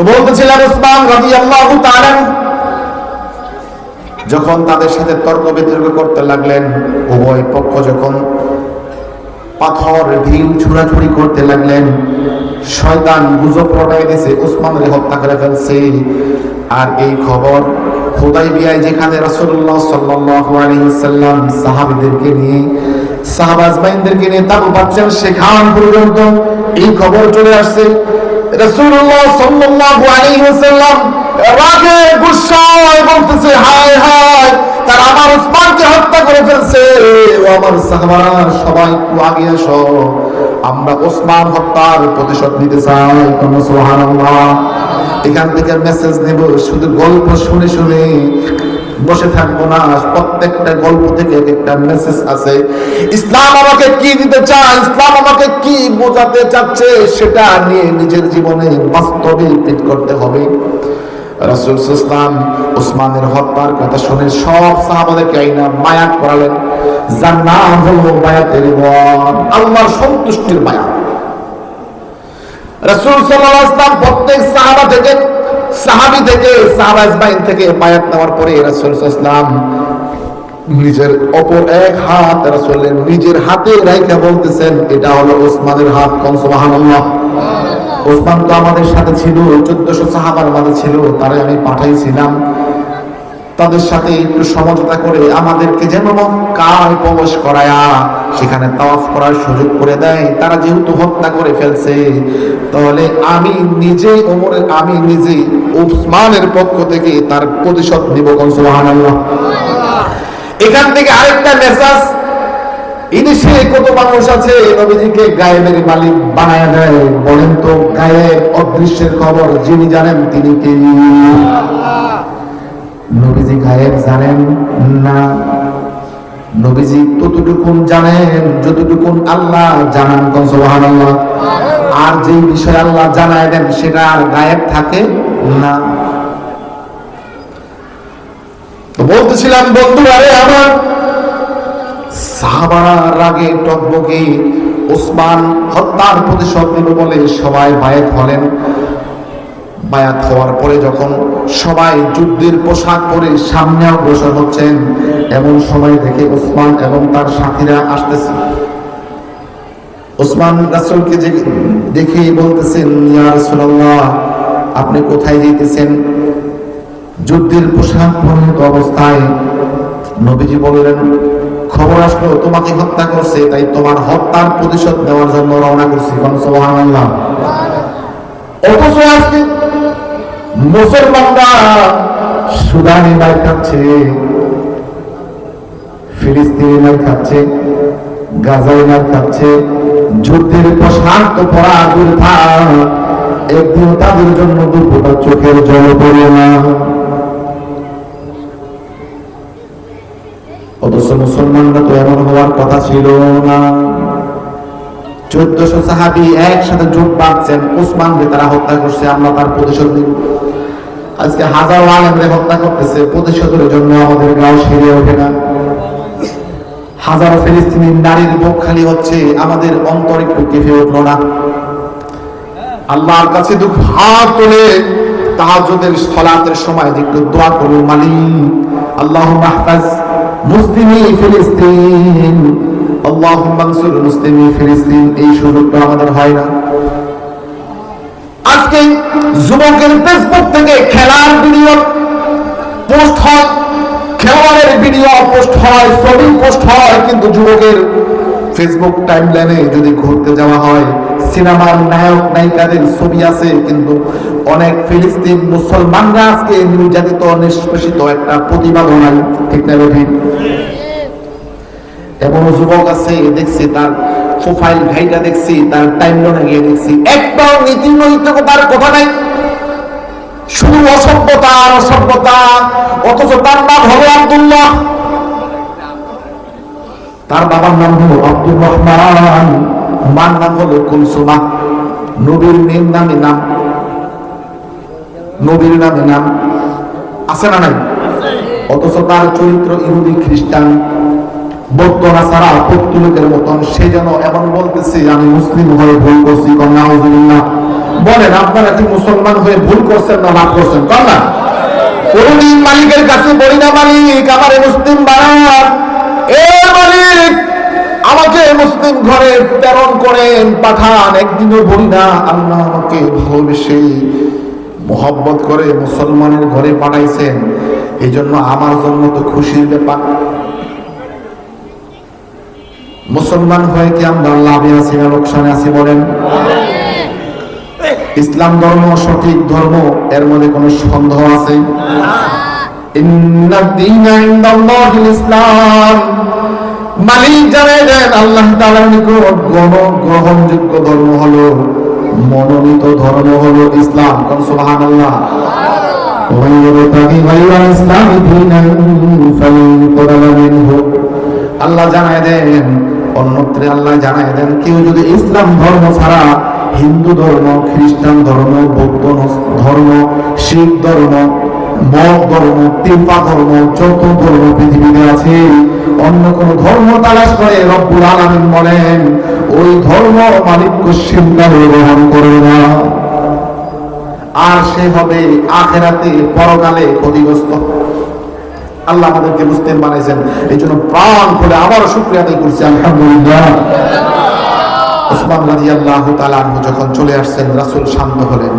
তো বলতেছিলাম উসমান রাদিয়াল্লাহু তাআলা। যখন তাদের সাথে তর্ক বিতর্ক করতে লাগলেন, উভয় পক্ষ যখন পাথর, ঢিল, ছুড়াছুড়ি করতে লাগলেন, শয়তান গুজব রটাই দিয়েছে উসমানকে হত্যা করে ফেলছে। আর এই খবর হুদাইবিয়ায়, যেখানে রাসূলুল্লাহ সাল্লাল্লাহু আলাইহি সাল্লাম সাহাবীদেরকে নিয়ে সাহাবাজমাইনদেরকে নিয়ে তাবু পাচ্ছেন, সেখান পর্যন্ত এই খবর চলে আসছে। রাসূলুল্লাহ সাল্লাল্লাহু আলাইহি ওয়াসাল্লাম রাগে গুসায় বলতেছে, হায় হায়, তার আমার উসমানকে হত্যা করে ফেলছে। ও আমার সাহাবারা, সবাই একটু আগে আসো আমরা ওসমান হত্যার প্রতিশোধ নিতে চাই কোন সুবহানাল্লাহ। এখান থেকে মেসেজ নেব, শুধু গল্প শুনে শুনে। বসে থাকব না। প্রত্যেকটা গল্প থেকে এক একটা মেসেজ আছে ইসলাম আমাকে কি দিতে চায়? ইসলাম আমাকে কি বোঝাতে চাচ্ছে? সেটা নিয়ে নিজের জীবনে বাস্তবে ফিট করতে হবে। রাসূল ইসলাম ওসমানের হত্যার কথা শুনে সব সাহাবাদেরকে আইনা মায়াত করালেন। যার নাম মায়াতের আল্লাহর সন্তুষ্টির মায়া রাসূল সাল্লাল্লাহু আলাইহি ওয়াসাল্লাম প্রত্যেক সাহাবা থেকে সাহাবী থেকে সাহাবাজ বাইন থেকে বায়াত নেওয়ার পরে রাসুল ইসলাম নিজের অপর এক হাত রাসুলের নিজের হাতে রাইখা বলতেছেন, এটা হলো ওসমানের হাত কোন সুবহানাল্লাহ। ওসমান তো আমাদের সাথে ছিল, চোদ্দশো সাহাবার মাঝে ছিল, তারে আমি পাঠাইছিলাম। তাদের সাথে একটু সমঝোতা করে আমাদেরকে যেন কায় প্রবেশ করায়া সেখানে তাওয়াফ করার সুযোগ করে দেয়। তারা যেহেতু হত্যা করে ফেলছে, তাহলে আমি নিজে ওমরের আমি নিজে উসমানের পক্ষ থেকে তার প্রতিশোধ নিব সুবহানাল্লাহ। এখান থেকে আরেকটা মেসেজ কত মানুষ আছে, নবীজিকে গায়েবের মালিক বানায় দেয়। বলেন তো, গায়েব অদৃশ্যের খবর যিনি জানেন তিনি কে? নবীজি গায়েব জানেন না। নবীজি ততটুকুন জানেন, যতটুকুন আল্লাহ জানান কোন, সুবহানাল্লাহ। আর যে বিষয় আল্লাহ জানায় দেন, সেটা আর গায়েব থাকে না। তো বলতেছিলাম বন্ধু আরে আমার, সাহাবারা রাগে টকবকে ওসমান হত্যার প্রতিশোধ নিল বলে সবাই বায়াত হলেন। বায়াত হওয়ার পরে যখন সবাই যুদ্ধের পোশাক পরে সামনে অগ্রসর হচ্ছেন, এমন সময় দেখে ওসমান এবং তার সাথীরা আসতেছে। ওসমান রাসূলকে দেখে বলতেছেন, ইয়া রাসূলুল্লাহ, আপনি কোথায় যেতেছেন যুদ্ধের পোশাক পরিণত অবস্থায় নবীজি বললেন, খবর আসলো, তোমাকে হত্যা করছে, তাই তোমার হত্যার প্রতিশোধ নেওয়ার জন্য রওনা করছি। সুবহানাল্লাহ। অথচ আজকে মুসলমানরা সুদানি মার খাচ্ছে, ফিলিস্তিনি মার খাচ্ছে গাজাই মার খাচ্ছে, যুদ্ধের পোশাক তো পরা দূর থাক, একদিন তাদের জন্য দুপুরটা চোখের জল পড়ে না। অথচ মুসলমানরা তো এমন হওয়ার কথা ছিল না। চোদ্দশো সাহাবি একসাথে জোট বাঁধছেন উসমানকে তারা হত্যা করছে, আমরা তার প্রতিশোধ নিব। আজকে হাজার আলেমরে হত্যা করতেছে, প্রতিশোধের জন্য আমাদের গাও সেরে ওঠে না। হাজারো ফিলিস্তিনি নারীর বুক খালি হচ্ছে, আমাদের অন্তর একটু কেঁপে উঠল না। আল্লাহর কাছে দুঃখ হাত তুলে তাহাজ্জুদের সালাতের সময় একটু দোয়া করুন, মালিক। আল্লাহ মাহফাজ মুসলিমি ফিলিস্তিন। এই আমাদের হয় না। আজকে যুবকের ফেসবুক থেকে খেলার ভিডিও পোস্ট হয়, খেলোয়াড়ের ভিডিও পোস্ট হয় পোস্ট হয়, কিন্তু যুবকের ফেসবুক যদি ঘুরতে যাওয়া হয়, সিনেমার নায়ক নায়িকাদের ছবি আছে, কিন্তু অনেক ফিলিস্তিন মুসলমানরা আজকে নির্যাতিত, নিষ্পেষিত একটা প্রতিবাদও নাই। ঠিক না এমন যুবক আছে দেখছি তার প্রোফাইল ভাইটা দেখছি, তার টাইমলাইনে গিয়ে দেখছি, একটাও নীতি নৈতিকতার কথা নাই। শুধু অসভ্যতা আর অসভ্যতা, অথচ তার নাম হলো আব্দুল্লাহ। তার বাবার নাম হলো আব্দুর রহমান, মার নাম হলো কুলসুমা। নবীর মেয়ের নামে নাম। নবীর নামে নাম। আছে না নাই? অথচ তার চরিত্র ইহুদি, খ্রিস্টান। বৌদ্ধ নাসারা পর্তুলিকের মতন সে যেন এমন বলতেছে, আমি মুসলিম হয়ে ভুল করছি, কন্যা বলেন, আপনারা কি মুসলমান হয়ে ভুল করছেন না লাভ করছেন? কর না? কোনদিন মালিকের কাছে বলি না, মালিক, আমারে মুসলিম বানান। এ মালিক, আমাকে মুসলিম ঘরে প্রেরণ করেন, পাঠান। একদিনও বলি না, আল্লাহ আমাকে ভালোবেসে মোহব্বত করে মুসলমানের ঘরে পাঠাইছেন। এই জন্য আমার জন্য তো খুশির ব্যাপার। মুসলমান হয়ে কি আমরা লাভে আছি না লোকসানে আছি বলেন? ইসলাম ধর্ম সঠিক ধর্ম, এর মধ্যে কোনো সন্দেহ আছে? গ্রহণযোগ্য ধর্ম হলো, মনোনীত ধর্ম হলো ইসলাম। আল্লাহ ইসলাম আল্লাহ জানাই দেন অন্যত্রে আল্লাহ জানায় দেন, কেউ যদি ইসলাম ধর্ম ছাড়া হিন্দু ধর্ম, খ্রিস্টান ধর্ম, বৌদ্ধ ধর্ম, শিখ ধর্ম, মগ ধর্ম তিপা ধর্ম যত ধর্ম পৃথিবীতে আছে, অন্য কোন ধর্ম তালাশ করে রব্বুল আলামিন বলেন, ওই ধর্ম মালিক চিন্তা গ্রহণ করবে না। আর সে হবে আখেরাতে পরকালে ক্ষতিগ্রস্ত। আল্লাহ আমাদেরকে মুসলিম বানাইছেন। এই জন্য প্রাণ করে আবারও শুক্রিয়া আদায় করছি আলহামদুলিল্লাহ। ওসমান রাজি আল্লাহ যখন চলে আসছেন রাসুল শান্ত হলেন।